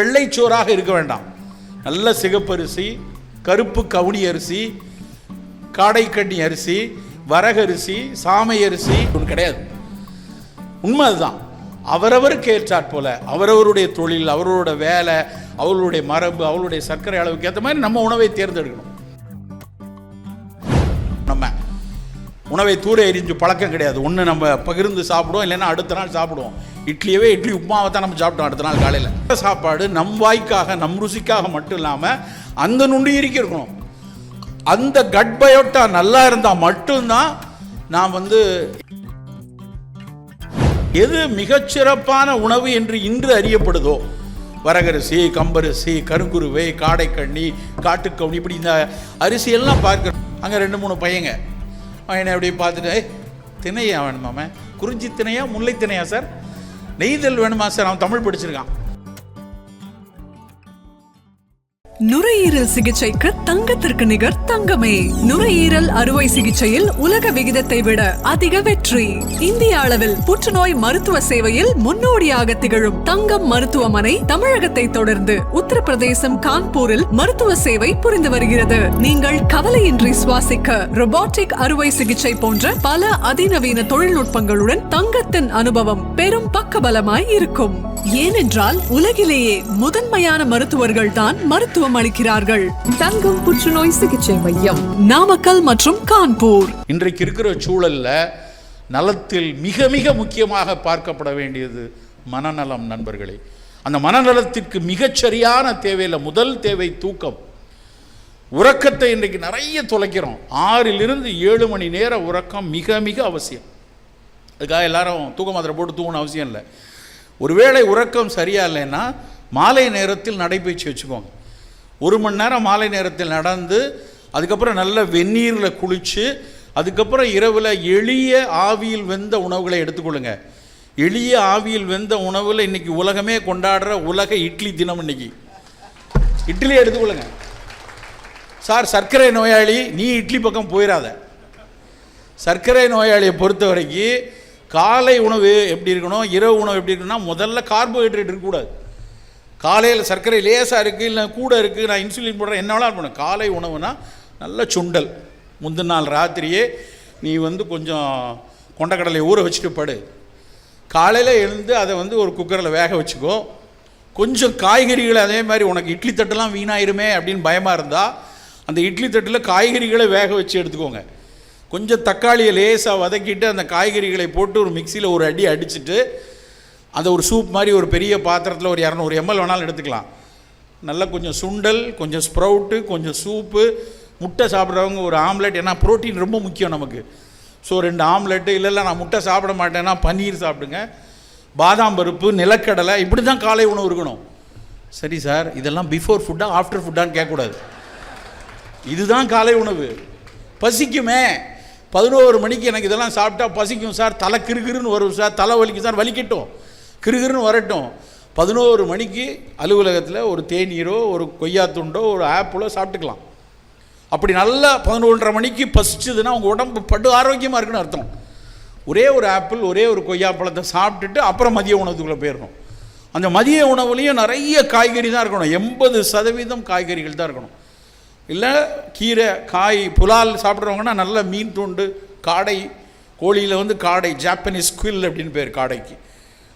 வெள்ளைச்சோறாக இருக்க வேண்டாம். நல்ல சிகப்பரிசி கருப்பு கவுனி அரிசி காடைக்கண்ணி அரிசி வரகரிசி சாமை அரிசி ஒன்று கிடையாது. உண்மை அதுதான். அவரவருக்கு ஏற்றாற் போல அவரவருடைய தொழில் அவரோட வேலை அவர்களுடைய மரபு அவர்களுடைய சர்க்கரை அளவுக்கு ஏற்ற மாதிரி நம்ம உணவை தேர்ந்தெடுக்கணும். உணவை தூர எரிஞ்சு பழக்கம் கிடையாது. ஒன்று நம்ம பகிர்ந்து சாப்பிடுவோம் இல்லைன்னா அடுத்த நாள் சாப்பிடுவோம். இட்லியவே இட்லி உப்புமாவை தான் நம்ம சாப்பிட்டோம் அடுத்த நாள் காலையில். சாப்பாடு நம் வாய்க்காக நம் ருசிக்காக மட்டும் இல்லாமல் அந்த நுண்ணுயிரிக்கு இருக்கணும் அந்த கட் பயோட்டா நல்லா இருந்தால் மட்டும்தான் நான் வந்து எது மிகச்சிறப்பான உணவு என்று இன்று அறியப்படுதோ வரகரிசி கம்பரிசி கருங்குருவை காடைக்கண்ணி காட்டுக்கவுனி இப்படி இந்த அரிசியெல்லாம் பார்க்க அங்கே ரெண்டு மூணு பையங்க. அவனை அப்படி பார்த்துட்டு "ஏய், திணையா வேணுமாமே குறிஞ்சி திணையா முல்லை திணையா சார் நெய்தல் வேணுமா சார் அவன் தமிழ் படிச்சிருக்கான். நுரையீரல் சிகிச்சைக்கு தங்கத்திற்கு நிகர் தங்கமே. நுரையீரல் அறுவை சிகிச்சையில் உலக விகிதத்தை விட அதிக வெற்றி. இந்திய அளவில் புற்றுநோய் மருத்துவ சேவையில் முன்னோடியாக திகழும் தங்கம் மருத்துவமனை தமிழகத்தை தொடர்ந்து உத்தரப்பிரதேசம் கான்பூரில் மருத்துவ சேவை புரிந்து வருகிறது. நீங்கள் கவலையின்றி சுவாசிக்க ரொபாட்டிக் அறுவை சிகிச்சை போன்ற பல அதிநவீன தொழில்நுட்பங்களுடன் தங்கத்தின் அனுபவம் பெரும் பக்கபலமாய் இருக்கும். ஏனென்றால் உலகிலேயே முதன்மையான மருத்துவர்கள் தான் மருத்துவ மருத்துவம் அளிக்கிறார்கள். தங்கம் புற்றுநோய் சிகிச்சை மையம் நாமக்கல் மற்றும் கான்பூர். இன்றைக்கு இருக்கிற சூழல்ல நலத்தில் மிக மிக முக்கியமாக பார்க்கப்பட வேண்டியது மனநலம் நண்பர்களே. அந்த மனநலத்திற்கு மிகச்சரியான தேவையில் முதல் தேவை தூக்கம். உறக்கத்தை இன்றைக்கு நிறைய தொலைக்கிறோம். ஆறிலிருந்து ஏழு மணி நேர உறக்கம் மிக மிக அவசியம். அதுக்காக எல்லாரும் தூக்க மாத்திரை போட்டு தூங்கணும் அவசியம் இல்லை. ஒருவேளை உறக்கம் சரியா இல்லைன்னா மாலை நேரத்தில் நடைபயிற்சி வச்சுக்கோங்க. ஒரு மணி நேரம் மாலை நேரத்தில் நடந்து அதுக்கப்புறம் நல்ல வெந்நீரில் குளித்து அதுக்கப்புறம் இரவில் எளிய ஆவியில் வெந்த உணவுகளை எடுத்துக்கொள்ளுங்க. எளிய ஆவியில் வெந்த உணவில் இன்னைக்கு உலகமே கொண்டாடுற உலக இட்லி தினம் இன்னைக்கு. இட்லி எடுத்துக்கொள்ளுங்க. சார் சர்க்கரை நோயாளி நீ இட்லி பக்கம் போயிடாத சர்க்கரை நோயாளியை பொறுத்த வரைக்கும் காலை உணவு எப்படி இருக்கணும் இரவு உணவு எப்படி இருக்கணும்னா முதல்ல கார்போஹைட்ரேட் இருக்கக்கூடாது. காலையில் சர்க்கரை லேசாக இருக்குது இல்லை கூட இருக்குது நான் இன்சுலின் போடுறேன் என்ன வேணாலும் பண்ணுவேன் காலை உணவுனா நல்ல சுண்டல். முந்தின நாள் ராத்திரியே நீ வந்து கொஞ்சம் கொண்டக்கடலை ஊற வச்சுட்டு படு. காலையில் எழுந்து அதை வந்து ஒரு குக்கரில் வேக வச்சுக்கோ. கொஞ்சம் காய்கறிகளை அதே மாதிரி உனக்கு இட்லி தட்டெல்லாம் வீணாயிருமே அப்படின்னு பயமாக இருந்தால் அந்த இட்லி தட்டில் காய்கறிகளை வேக வச்சு எடுத்துக்கோங்க. கொஞ்சம் தக்காளியை லேசாக வதக்கிட்டு அந்த காய்கறிகளை போட்டு ஒரு மிக்சியில் ஒரு அடி அடிச்சுட்டு அதை ஒரு சூப் மாதிரி ஒரு பெரிய பாத்திரத்தில் ஒரு இரநூறு எம்எல் வேணாலும் எடுத்துக்கலாம். நல்லா கொஞ்சம் சுண்டல் கொஞ்சம் ஸ்ப்ரவுட்டு கொஞ்சம் சூப்பு முட்டை சாப்பிட்றவங்க ஒரு ஆம்லெட் ஏன்னா புரோட்டீன் ரொம்ப முக்கியம் நமக்கு. ஸோ ரெண்டு ஆம்லெட்டு இல்லை இல்லை நான் முட்டை சாப்பிட மாட்டேன்னா பன்னீர் சாப்பிடுங்க. பாதாம் பருப்பு நிலக்கடலை இப்படி தான் காலை உணவு இருக்கணும். சரி சார் இதெல்லாம் பிஃபோர் ஃபுட்டா ஆஃப்டர் ஃபுட்டான்னு கேட்கக்கூடாது. இதுதான் காலை உணவு. பசிக்குமே. பதினோரு மணிக்கு எனக்கு இதெல்லாம் சாப்பிட்டா பசிக்கும் சார். தலை கிறுகிறுன்னு வரும் சார். தலை வலிக்கும் சார். வலிக்கட்டும். கிறுகிறுன்னு வரட்டும். பதினோரு மணிக்கு அலுவலகத்தில் ஒரு தேநீரோ ஒரு கொய்யா துண்டோ ஒரு ஆப்பிளோ சாப்பிட்டுக்கலாம். அப்படி நல்லா பதினொன்றரை மணிக்கு பசிச்சதுன்னா உங்கள் உடம்பு படு ஆரோக்கியமாக இருக்குன்னு அர்த்தம். ஒரே ஒரு ஆப்பிள் ஒரே ஒரு கொய்யாப்பழத்தை சாப்பிட்டுட்டு அப்புறம் மதிய உணவுக்குள்ளே போயிடணும். அந்த மதிய உணவுலேயும் நிறைய காய்கறி தான் இருக்கணும். எண்பது சதவீதம் காய்கறிகள் தான் இருக்கணும். இல்லை கீரை காய் புலால் சாப்பிட்றவங்கன்னா நல்ல மீன் துண்டு காடை கோழியில் வந்து காடை ஜாப்பனீஸ் குவில் அப்படின்னு பேர் காடைக்கு.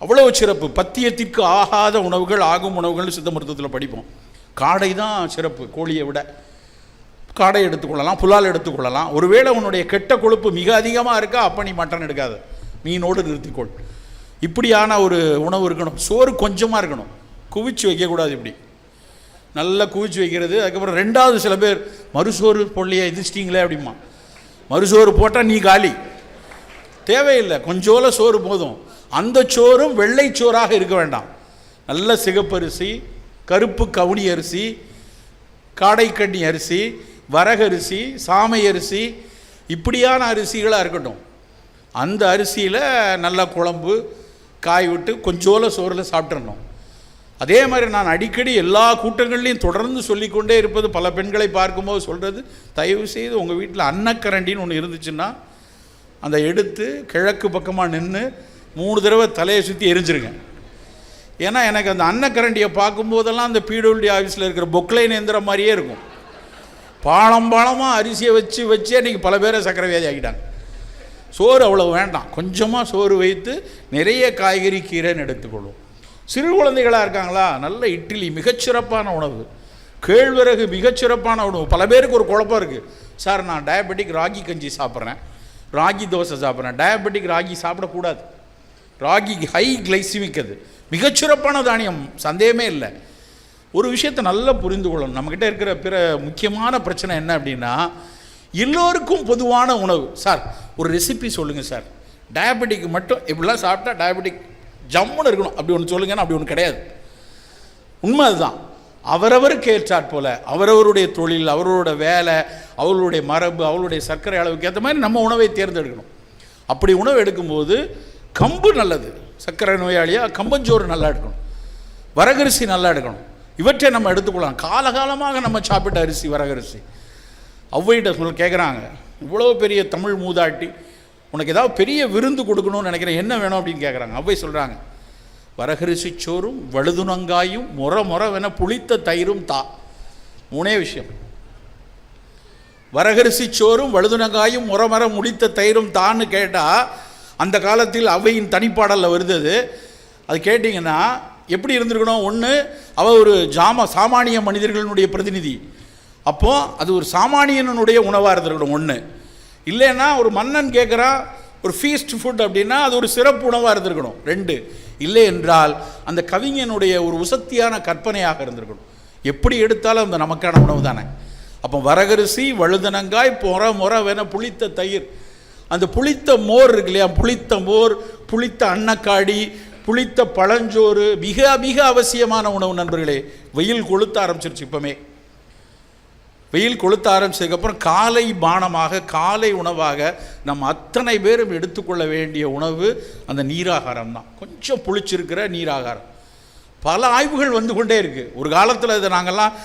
அவ்வளோ சிறப்பு. பத்தியத்திற்கு ஆகாத உணவுகள் ஆகும் உணவுகள்னு சித்த மருத்துவத்தில் படிப்போம். காடை தான் சிறப்பு கோழியை விட. காடை எடுத்துக்கொள்ளலாம் புலால் எடுத்துக்கொள்ளலாம் ஒருவேளை உன்னுடைய கெட்ட கொழுப்பு மிக அதிகமாக இருக்கா அப்போ நீ மட்டன் எடுக்காத. மீனோடு நிறுத்திக்கொள். இப்படியான ஒரு உணவு இருக்கணும். சோறு கொஞ்சமாக இருக்கணும். குவிச்சு வைக்கக்கூடாது இப்படி. நல்லா குவிச்சு வைக்கிறது. அதுக்கப்புறம் ரெண்டாவது சில பேர் மறுசோறு பொல்லையை எதிர்ச்சிட்டிங்களே அப்படிமா மறுசோறு போட்டால் நீ காலி. தேவையில்லை. கொஞ்சோல சோறு போதும். அந்த சோறும் வெள்ளை சோறாக இருக்க வேண்டாம். நல்ல சிகப்பரிசி கருப்பு கவுனி அரிசி காடைக்கண்ணி அரிசி வரகரிசி சாமை அரிசி இப்படியான அரிசிகளாக இருக்கட்டும். அந்த அரிசியில் நல்லா குழம்பு காய் விட்டு கொஞ்சோல சோறில் சாப்பிட்றணும் அதே மாதிரி நான் அடிக்கடி எல்லா கூட்டங்கள்லையும் தொடர்ந்து சொல்லிக்கொண்டே இருப்பது பல பெண்களை பார்க்கும்போது சொல்கிறது தயவு செய்து உங்கள் வீட்டில் அன்னக்கரண்டின்னு ஒன்று இருந்துச்சுன்னா அந்த எடுத்து கிழக்கு பக்கமாக நின்று மூணு தடவை தலையை சுற்றி எரிஞ்சிருங்க. ஏன்னா எனக்கு அந்த அன்னக்கரண்டியை பார்க்கும்போதெல்லாம் அந்த பிடபிள்யூடி ஆஃபீஸில் இருக்கிற பொக்லைன் எந்திரம் மாதிரியே இருக்கும். பாலம் பாலமாக அரிசியை வச்சு வச்சு அன்றைக்கி பல பேரை சக்கரை வியாதி ஆகிட்டாங்க சோறு அவ்வளோ வேண்டாம். கொஞ்சமாக சோறு வைத்து நிறைய காய்கறி கீரைன்னு எடுத்துக்கொள்வோம். சிறு குழந்தைகளாக இருக்காங்களா? நல்ல இட்லி மிகச்சிறப்பான உணவு. கேழ்வரகு மிகச்சிறப்பான உணவு. பல பேருக்கு ஒரு குழப்பம் இருக்குது சார் நான் டயபெட்டிக் ராகி கஞ்சி சாப்பிட்றேன். ராகி தோசை சாப்பிட்றேன். டயபெட்டிக் ராகி சாப்பிடக்கூடாது. ராகி ஹை கிளைசிமிக் அது. மிகச்சிறப்பான தானியம். சந்தேகமே இல்லை. ஒரு விஷயத்தை நல்லா புரிந்து கொள்ளணும். நம்மக்கிட்ட இருக்கிற பிற முக்கியமான பிரச்சனை என்ன அப்படின்னா எல்லோருக்கும் பொதுவான உணவு. சார் ஒரு ரெசிபி சொல்லுங்கள் சார். டயபெட்டிக் மட்டும் இப்படிலாம் சாப்பிட்டா டயபெட்டிக் ஜம்முன்னு இருக்கணும். அப்படி ஒன்று சொல்லுங்கன்னா அப்படி ஒன்று கிடையாது. உண்மை அதுதான் அவரவருக்கு ஏற்றாற் போல் அவரவருடைய தொழில் அவரோட வேலை அவர்களுடைய மரபு அவர்களுடைய சர்க்கரை அளவுக்கு ஏற்ற மாதிரி நம்ம உணவை தேர்ந்தெடுக்கணும். அப்படி உணவு எடுக்கும்போது கம்பு நல்லது. சர்க்கரை நோயாளியாக கம்பஞ்சோறு நல்லா எடுக்கணும். வரகரிசி நல்லா எடுக்கணும். இவற்றை நம்ம எடுத்துக்கொள்ளலாம். காலகாலமாக நம்ம சாப்பிட்ட அரிசி வரகரிசி. ஔவைகிட்ட சொல்ல கேட்குறாங்க இவ்வளோ பெரிய தமிழ் மூதாட்டி உனக்கு ஏதாவது பெரிய விருந்து கொடுக்கணும்னு நினைக்கிறேன் என்ன வேணும் அப்படின்னு கேட்குறாங்க ஔவை சொல்கிறாங்க வரகரிசி சோறும் வழுதுணங்காயும் முற முறவென புளித்த தயிரும் தா. மூணே விஷயம். வரகரிசி சோறும் வழுதுணங்காயும் முறமர முடித்த தயிரும் தான்னு கேட்டால் அந்த காலத்தில் அவையின் தனிப்பாடலில் வருது அது கேட்டிங்கன்னா எப்படி இருந்திருக்கணும்? ஒன்று அவ ஒரு ஜாம சாமானிய மனிதர்களினுடைய பிரதிநிதி. அப்போது அது ஒரு சாமானியனுடைய உணவாக இருந்திருக்கணும் ஒன்று இல்லைன்னா ஒரு மன்னன் கேட்குறான் ஒரு ஃபீஸ்ட் ஃபுட் அப்படின்னா அது ஒரு சிறப்பு உணவாக இருந்திருக்கணும் ரெண்டு. இல்லை என்றால் அந்த கவிஞனுடைய ஒரு உசத்தியான கற்பனையாக இருந்திருக்கணும். எப்படி எடுத்தாலும் அந்த நமக்கான உணவு தானே. அப்போ வரகரிசி வழுதனங்காய் பொற முறவென புளித்த தயிர். அந்த புளித்த மோர் இருக்கு இல்லையா? புளித்த மோர் புளித்த அன்னக்காடி புளித்த பழஞ்சோறு மிக மிக அவசியமான உணவு நண்பர்களே வெயில் கொளுத்த ஆரம்பிச்சிருச்சு இப்போமே. வெயில் கொளுத்த ஆரம்பிச்சதுக்கப்புறம் காலை பானமாக காலை உணவாக நம்ம அத்தனை பேரும் எடுத்துக்கொள்ள வேண்டிய உணவு அந்த நீராகாரம் தான். கொஞ்சம் புளிச்சிருக்கிற நீராகாரம். பல ஆய்வுகள் வந்து கொண்டே இருக்குது ஒரு காலத்தில் இதை நாங்கள்லாம்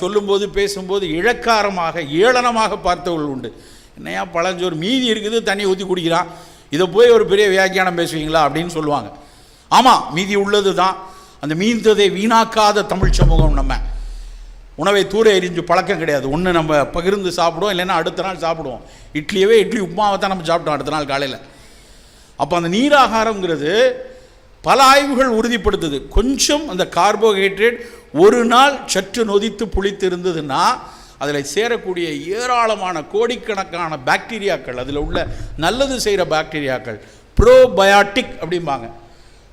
சொல்லும்போது பேசும்போது இழக்காரமாக ஏளனமாக பார்த்தவர்கள் உண்டு. என்னையா பழஞ்சோறு? மீதி இருக்குது தண்ணி ஊற்றி குடிக்கிறான். இதை போய் ஒரு பெரிய வியாக்கியானம் பேசுவீங்களா அப்படின்னு சொல்லுவாங்க. ஆமாம் மீதி உள்ளது தான். அந்த மீந்ததை வீணாக்காத தமிழ் சமூகம் நம்ம. உணவை தூர எரிஞ்சு பழக்கம் கிடையாது. ஒன்று நம்ம பகிர்ந்து சாப்பிடுவோம் இல்லைன்னா அடுத்த நாள் சாப்பிடுவோம். இட்லியவே இட்லி உப்புமாவை தான் நம்ம சாப்பிட்டோம் அடுத்த நாள் காலையில். அப்போ அந்த நீராகாரங்கிறது பல ஆய்வுகள் உறுதிப்படுத்துது. கொஞ்சம் அந்த கார்போஹைட்ரேட் ஒரு நாள் சற்று நொதித்து புளித்து இருந்ததுன்னா அதில் சேரக்கூடிய ஏராளமான கோடிக்கணக்கான பாக்டீரியாக்கள் அதில் உள்ள நல்லது செய்கிற பாக்டீரியாக்கள் ப்ரோபயாட்டிக் அப்படிம்பாங்க.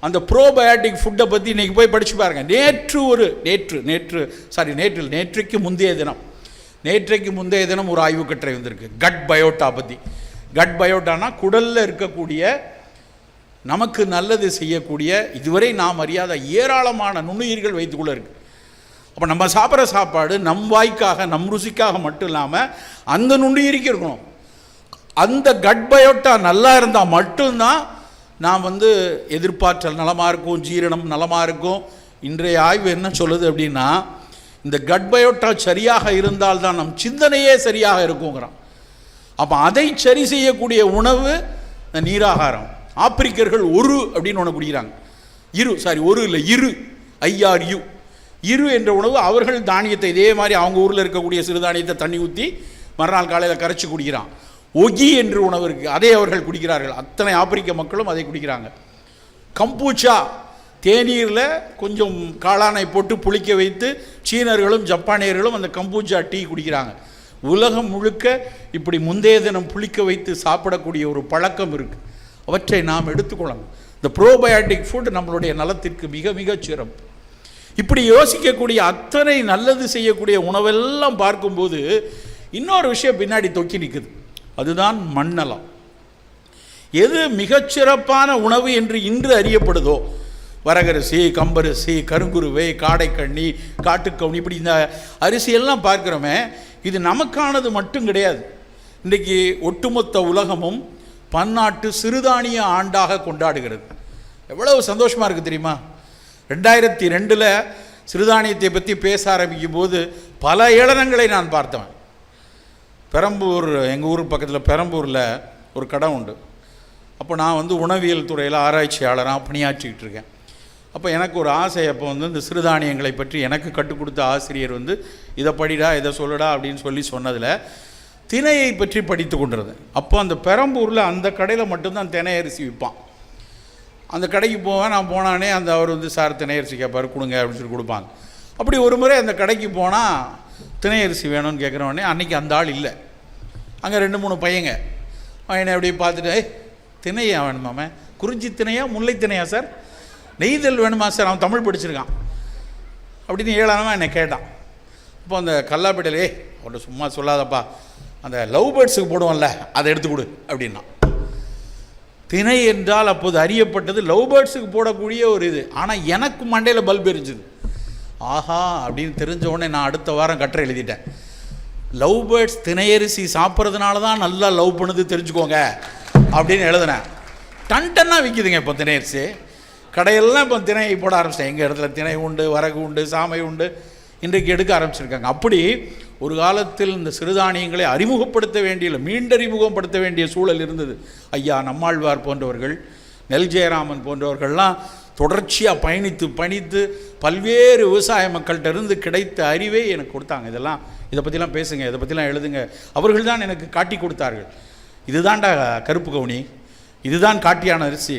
அந்த ப்ரோபயாட்டிக் ஃபுட்டை பற்றி இன்றைக்கி போய் படித்து பாருங்கள் நேற்று ஒரு நேற்று நேற்று சாரி நேற்று நேற்றைக்கு முந்தைய தினம். நேற்றைக்கு முந்தைய தினம் ஒரு ஆய்வு கட்டுரை வந்திருக்கு. கட் பயோட்டா பற்றி கட் பயோட்டானா குடலில் இருக்கக்கூடிய நமக்கு நல்லது செய்யக்கூடிய இதுவரை நாம் அறியாத ஏராளமான நுண்ணுயிர்கள் வைத்துக்குள்ளே இருக்குது அப்போ நம்ம சாப்பிட்ற சாப்பாடு நம் வாய்க்காக நம் ருசிக்காக மட்டும் இல்லாமல் அந்த நுண்ணுயிரிக்கு இருக்கணும். அந்த கட் பயோட்டா நல்லா இருந்தால் மட்டும்தான் நாம் வந்து எதிர்பார்த்தல் நலமாக இருக்கும் ஜீரணம் நலமாக இருக்கும். இன்றைய ஆய்வு என்ன சொல்லுது அப்படின்னா இந்த கட் பயோட்டா சரியாக இருந்தால்தான் நம் சிந்தனையே சரியாக இருக்குங்கிறான். அப்போ அதை சரி செய்யக்கூடிய உணவு இந்த நீராகாரம். ஆப்பிரிக்கர்கள் ஒரு அப்படின்னு ஒன்று குடிக்கிறாங்க. இரு சாரி ஒரு இல்லை இரு ஐஆர்யூ இரு என்ற உணவு அவர்கள் தானியத்தை இதே மாதிரி அவங்க ஊரில் இருக்கக்கூடிய சிறுதானியத்தை தண்ணி ஊற்றி மறுநாள் காலையில் கரைச்சி குடிக்கிறான். ஒகி என்று உணவு இருக்குது அதை அவர்கள் குடிக்கிறார்கள். அத்தனை ஆப்பிரிக்க மக்களும் அதை குடிக்கிறாங்க. கம்பூச்சா தேநீரில் கொஞ்சம் காளானை போட்டு புளிக்க வைத்து சீனர்களும் ஜப்பானியர்களும் அந்த கம்பூச்சா டீ குடிக்கிறாங்க. உலகம் முழுக்க இப்படி முந்தைய தினம் புளிக்க வைத்து சாப்பிடக்கூடிய ஒரு பழக்கம் இருக்குது அவற்றை நாம் எடுத்துக்கொள்ளணும். இந்த ப்ரோபயாட்டிக் ஃபுட் நம்மளுடைய நலத்திற்கு மிக மிக சிறப்பு. இப்படி யோசிக்கக்கூடிய அத்தனை நல்லது செய்யக்கூடிய உணவெல்லாம் பார்க்கும்போது இன்னொரு விஷயம் பின்னாடி தொக்கி நிற்குது அதுதான் மண்ணலம் எது மிகச்சிறப்பான உணவு என்று இன்று அறியப்படுதோ வரகரிசி கம்பரிசி கருங்குருவை காடைக்கண்ணி காட்டுக்கவுனி இப்படி இந்த அரிசியெல்லாம் பார்க்குறோமே இது நமக்கானது மட்டும் கிடையாது. இன்றைக்கி ஒட்டுமொத்த உலகமும் பன்னாட்டு சிறுதானிய ஆண்டாக கொண்டாடுகிறது. எவ்வளவு சந்தோஷமாக இருக்குது தெரியுமா? ரெண்டாயிரத்தி ரெண்டில் சிறுதானியத்தை பற்றி பேச ஆரம்பிக்கும் போது பல ஏளனங்களை நான் பார்த்தவன். பெரம்பூர் எங்கள் ஊர் பக்கத்தில் பெரம்பூரில் ஒரு கடை உண்டு. அப்போ நான் வந்து உணவியல் துறையில் ஆராய்ச்சியாளராக பணியாற்றிக்கிட்டு இருக்கேன். அப்போ எனக்கு ஒரு ஆசை அப்போ வந்து இந்த சிறுதானியங்களை பற்றி எனக்கு கற்றுக் கொடுத்த ஆசிரியர் வந்து இதை படிடா இதை சொல்லுடா அப்படின்னு சொல்லி சொன்னதில் தினையை பற்றி படித்து கொண்டிருந்தேன். அப்போ அந்த பெரம்பூரில் அந்த கடையில் மட்டும்தான் தினை அரிசி விற்பான் அந்த கடைக்கு போவேன் நான் போனானே அந்த அவர் வந்து சார் திணையரிசி கேட்பார் கொடுங்க அப்படின்னு சொல்லி கொடுப்பாங்க. அப்படி ஒரு முறை அந்த கடைக்கு போனால் திணையரிசி வேணும்னு கேட்குறவொடனே அன்றைக்கி அந்த ஆள் இல்லை. அங்கே ரெண்டு மூணு பையங்க. பையனை என்னை அப்படியே பார்த்துட்டு "ஏய், திணையா வேணுமாமே குறிஞ்சி திணையா முல்லை திணையா சார்? நெய்தல் வேணுமா சார்? அவன் தமிழ் படிச்சிருக்கான். அப்படின்னு ஏழானவன் என்னை கேட்டான். அப்போ அந்த கல்லாப்பேட்டையில் ஏய் அவன்கிட்ட சும்மா சொல்லாதப்பா. அந்த லவ் பேர்ட்ஸுக்கு போடுவோம்ல அதை எடுத்து கொடு அப்படின்னா. திணை என்றால் அப்போது அறியப்பட்டது லவ் பேர்ட்ஸுக்கு போடக்கூடிய ஒரு இது. ஆனால் எனக்கு மண்டையில் பல்ப் எரிஞ்சுது. ஆஹா அப்படின்னு தெரிஞ்ச உடனே நான் அடுத்த வாரம் கட்டுரை எழுதிட்டேன். லவ் பேர்ட்ஸ் திணையரிசி சாப்பிட்றதுனால தான் நல்லா லவ் பண்ணுது தெரிஞ்சுக்கோங்க அப்படின்னு எழுதினேன். டன் டன்னாக விற்கிதுங்க இப்போ திணையரிசி கடையெல்லாம் இப்போ திணை போட ஆரம்பிச்சிட்டேன். எங்கள் இடத்துல திணை உண்டு வரகு உண்டு சாமை உண்டு இன்றைக்கு எடுக்க ஆரம்பிச்சிருக்காங்க. அப்படி ஒரு காலத்தில் இந்த சிறுதானியங்களை அறிமுகப்படுத்த வேண்டிய மீண்டறிமுகப்படுத்த வேண்டிய சூழல் இருந்தது. ஐயா நம்மாழ்வார் போன்றவர்கள் நெல் ஜெயராமன் போன்றவர்கள்லாம் தொடர்ச்சியாக பயணித்து பணித்து பல்வேறு விவசாய மக்கள்கிட்ட இருந்து கிடைத்த அறிவை எனக்கு கொடுத்தாங்க. இதெல்லாம் இதை பற்றிலாம் பேசுங்க இதை பற்றிலாம் எழுதுங்க. அவர்கள் தான் எனக்கு காட்டி கொடுத்தார்கள். இதுதான்டா கருப்பு கவுனி இதுதான் காட்டியான அரிசி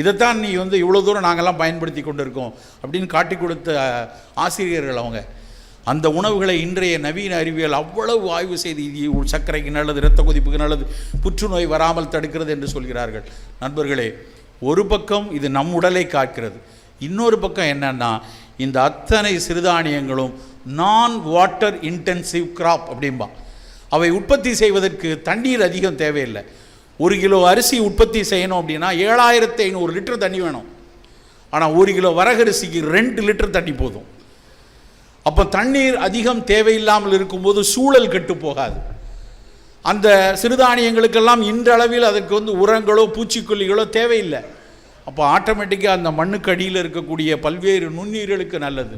இதைத்தான் நீ வந்து இவ்வளோ தூரம் நாங்கள்லாம் பயன்படுத்தி கொண்டு இருக்கோம் அப்படின்னு காட்டி கொடுத்த ஆசிரியர்கள் அவங்க. அந்த உணவுகளை இன்றைய நவீன அறிவியல் அவ்வளவு ஆய்வு செய்து இது சர்க்கரைக்கு நல்லது இரத்த கொதிப்புக்கு நல்லது புற்றுநோய் வராமல் தடுக்கிறது என்று சொல்கிறார்கள். நண்பர்களே ஒரு பக்கம் இது நம் உடலை காக்கிறது. இன்னொரு பக்கம் என்னன்னா இந்த அத்தனை சிறுதானியங்களும் நான் வாட்டர் இன்டென்சிவ் கிராப் அப்படிம்பா. அவை உற்பத்தி செய்வதற்கு தண்ணீர் அதிகம் தேவையில்லை. ஒரு கிலோ அரிசி உற்பத்தி செய்யணும் அப்படின்னா ஏழாயிரத்தி ஐநூறு லிட்டர் தண்ணி வேணும். ஆனால் ஒரு கிலோ வரகரிசிக்கு ரெண்டு லிட்டர் தண்ணி போதும். அப்போ தண்ணீர் அதிகம் தேவையில்லாமல் இருக்கும்போது சூழல் கெட்டு போகாது. அந்த சிறுதானியங்களுக்கெல்லாம் இன்றளவில் அதுக்கு வந்து உரங்களோ பூச்சிக்கொல்லிகளோ தேவையில்லை. அப்போ ஆட்டோமேட்டிக்காக அந்த மண்ணுக்கு அடியில் இருக்கக்கூடிய பல்வேறு நுண்ணீர்களுக்கு நல்லது.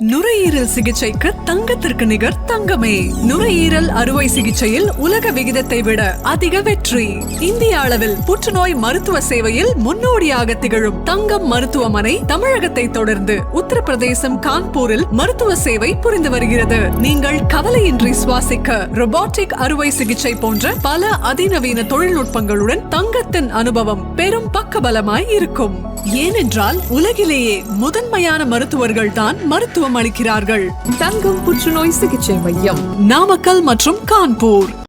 நுரையீரல் சிகிச்சைக்கு தங்கத்திற்கு நிகர் தங்கமே. நுரையீரல் அறுவை சிகிச்சையில் உலக விகிதத்தை விட அதிக வெற்றி. இந்திய அளவில் புற்றுநோய் மருத்துவ சேவையில் முன்னோடியாக திகழும் தங்கம் மருத்துவமனை தமிழகத்தை தொடர்ந்து உத்தரப்பிரதேசம் கான்பூரில் மருத்துவ சேவை புரிந்து வருகிறது. நீங்கள் கவலையின்றி சுவாசிக்க ரொபாட்டிக் அறுவை சிகிச்சை போன்ற பல அதிநவீன தொழில்நுட்பங்களுடன் தங்கத்தின் அனுபவம் பெரும் பக்கபலமாய் இருக்கும். ஏனென்றால் உலகிலேயே முதன்மையான மருத்துவர்கள் தான் மருத்துவ மருத்துவம் அளிக்கிறார்கள். தங்கம் புற்றுநோய் சிகிச்சை மையம் நாமக்கல் மற்றும் கான்பூர்.